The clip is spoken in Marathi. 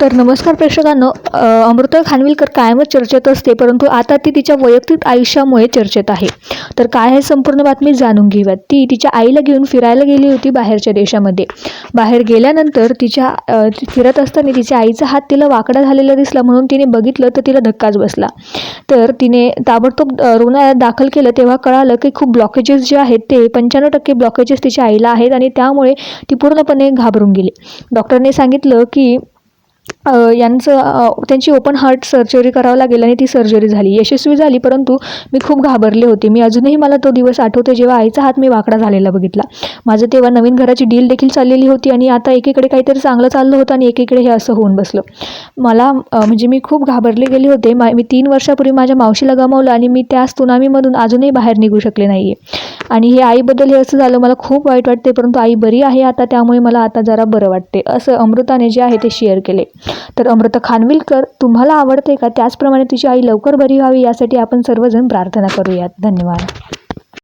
तर नमस्कार प्रेक्षकांनो अमृता खानविलकर कायमच चर्चेत असते परंतु आता ती तिच्या वैयक्तिक आयुष्यामुळे चर्चेत आहे. तर काय आहे संपूर्ण बातमी जाणून घेऊयात. ती तिच्या आईला घेऊन फिरायला गेली होती बाहेरच्या देशामध्ये. बाहेर गेल्यानंतर तिच्या फिरत असताना तिच्या आईचा हात तिला वाकडा झालेला दिसला म्हणून तिने बघितलं तर तिला धक्काच बसला. तर तिने ताबडतोब रुग्णालयात दाखल केलं तेव्हा कळालं की खूप ब्लॉकेजेस जे आहेत ते पंच्याण्णव टक्के ब्लॉकेजेस तिच्या आईला आहेत आणि त्यामुळे ती पूर्णपणे घाबरून गेली. डॉक्टरने सांगितलं की यांचं त्यांची ओपन हार्ट सर्जरी करावं लागेल आणि ती सर्जरी झाली. यशस्वी झाली परंतु मी खूप घाबरले होते. मी अजूनही मला तो दिवस आठवते जेव्हा आईचा हात मी वाकडा झालेला बघितला. माझं तेव्हा नवीन घराची डील देखील चाललेली होती आणि आता एकीकडे काहीतरी चांगलं चाललं होतं आणि एकीकडे हे असं होऊन बसलं. मला म्हणजे मी खूप घाबरले गेले होते. मा मी तीन वर्षापूर्वी माझ्या मावशीला गमावलं आणि मी त्या सुनामीमधून अजूनही बाहेर निघू शकले नाही आहे आणि हे आईबद्दल हे असं झालं मला खूप वाईट वाटते परंतु आई बरी आहे आता त्यामुळे मला आता जरा बरं वाटते. असं अमृताने जे आहे ते शेअर केले. तर अमृता खानविलकर तुम्हाला आवडते का? त्याचप्रमाणे तुझी आई लवकर बरी व्हावी यासाठी आपण सर्वजण प्रार्थना करूयात. धन्यवाद.